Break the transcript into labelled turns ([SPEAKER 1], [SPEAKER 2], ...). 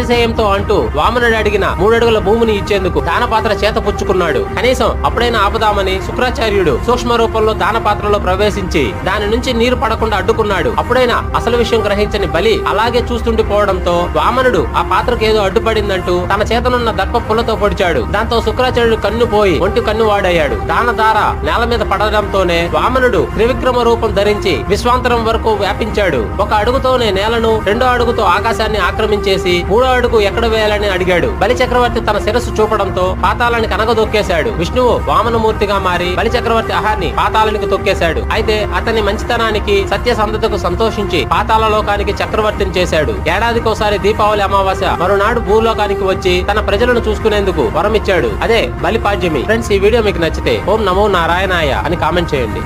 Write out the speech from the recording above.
[SPEAKER 1] అతిశయంతో అంటూ వామనుడు అడిగిన మూడడుగుల భూమిని ఇచ్చేందుకు దానపాత్ర చేత పుచ్చుకున్నాడు. కనీసం అప్పుడైనా ఆపుదామని శుక్రాచార్యుడు సూక్ష్మ రూపంలో దానపాత్రలో ప్రవేశించి దాని నుంచి నీరు పడకుండా అడ్డుకున్నాడు. అప్పుడైనా అసలు విషయం గ్రహించని బలి అలాగే చూస్తుండిపోవడంతో వామనుడు ఆ పాత్రకు ఏదో అడ్డుపడిందంటూ తన చేతనున్న దర్ప పుల్లతో పొడిచాడు. దాంతో శుక్రాచార్యుడు కన్ను పోయి ఒంటి కన్ను వాడయ్యాడు దానధార నేల మీద పడడంతోనే వామనుడు త్రివిక్రమ రూపం ధరించి విశ్వాంతరం వరకు వ్యాపించాడు. ఒక అడుగుతోనే నేలను రెండో అడుగుతో ఆకాశాన్ని ఆక్రమించేసి మూడో విష్ణువాడుకు ఎక్కడ వేయాలని అడిగాడు. బలి చక్రవర్తి తన శిరస్సు చూపడంతో పాతాళాన్ని కనగదొక్కేశాడు విష్ణువు వామనమూర్తిగా మారి బలి చక్రవర్తి ఆహార్ని పాతాళానికి తొక్కేశాడు. అయితే అతని మంచితనానికి సత్యసంధతకు సంతోషించి పాతాళ లోకానికి చక్రవర్తిని చేశాడు. ఏడాదికోసారి దీపావళి అమావాస్య మరునాడు భూలోకానికి వచ్చి తన ప్రజలను చూసుకునేందుకు వరమిచ్చాడు. అదే బలిపాడ్యమి. ఫ్రెండ్స్ ఈ వీడియో మీకు నచ్చితే ఓం నమో నారాయణాయ అని కామెంట్ చేయండి.